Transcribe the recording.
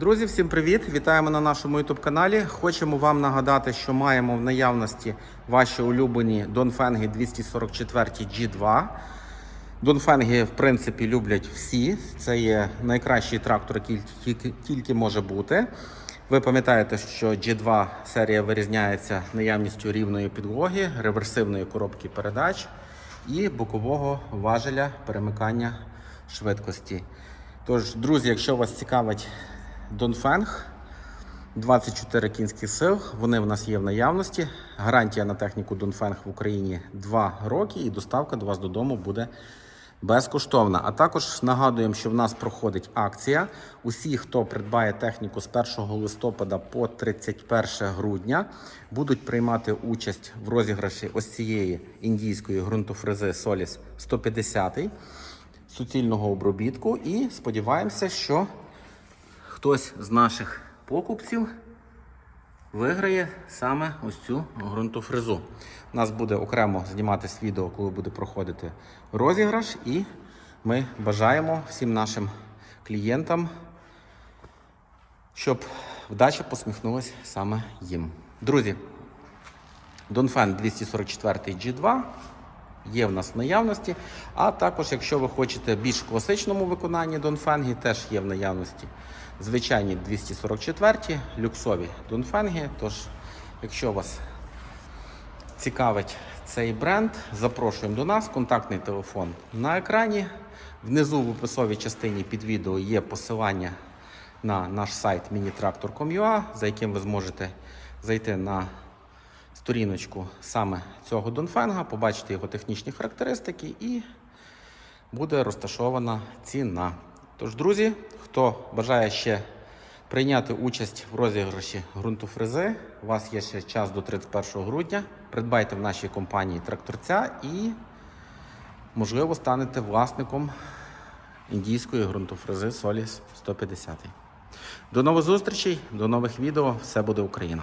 Друзі, всім привіт! Вітаємо на нашому youtube каналі. Хочемо вам нагадати, що маємо в наявності ваші улюблені Донфенги 244 G2. Донфенги, в принципі, люблять всі. Це є найкращий трактор, який тільки, тільки може бути. Ви пам'ятаєте, що G2 серія вирізняється наявністю рівної підлоги, реверсивної коробки передач і бокового важеля перемикання швидкості. Тож, друзі, якщо вас цікавить Донфенг, 24 кінських сил, вони в нас є в наявності. Гарантія на техніку Донфенг в Україні 2 роки і доставка до вас додому буде безкоштовна. А також нагадуємо, що в нас проходить акція. Усі, хто придбає техніку з 1 листопада по 31 грудня, будуть приймати участь в розіграші ось цієї індійської ґрунтофрези Solis 150 суцільного обробітку. І сподіваємося, що хтось з наших покупців виграє саме ось цю ґрунтофрезу. У нас буде окремо зніматись відео, коли буде проходити розіграш, і ми бажаємо всім нашим клієнтам, щоб вдача посміхнулася саме їм. Друзі, Донфен 244 G2 є в нас в наявності. А також, якщо ви хочете більш класичному виконанні Донфенги, теж є в наявності звичайні 244, люксові Донфенги. Тож, якщо вас цікавить цей бренд, запрошуємо до нас. Контактний телефон на екрані. Внизу в описовій частині під відео є посилання на наш сайт minitractor.com.ua, за яким ви зможете зайти на сторіночку саме цього Донфенга, побачити його технічні характеристики і буде розташована ціна. Тож, друзі, хто бажає ще прийняти участь в розіграші ґрунтофрези, у вас є ще час до 31 грудня. Придбайте в нашій компанії тракторця і, можливо, станете власником індійської ґрунтофрези Solis 150. До нових зустрічей, до нових відео. Все буде Україна!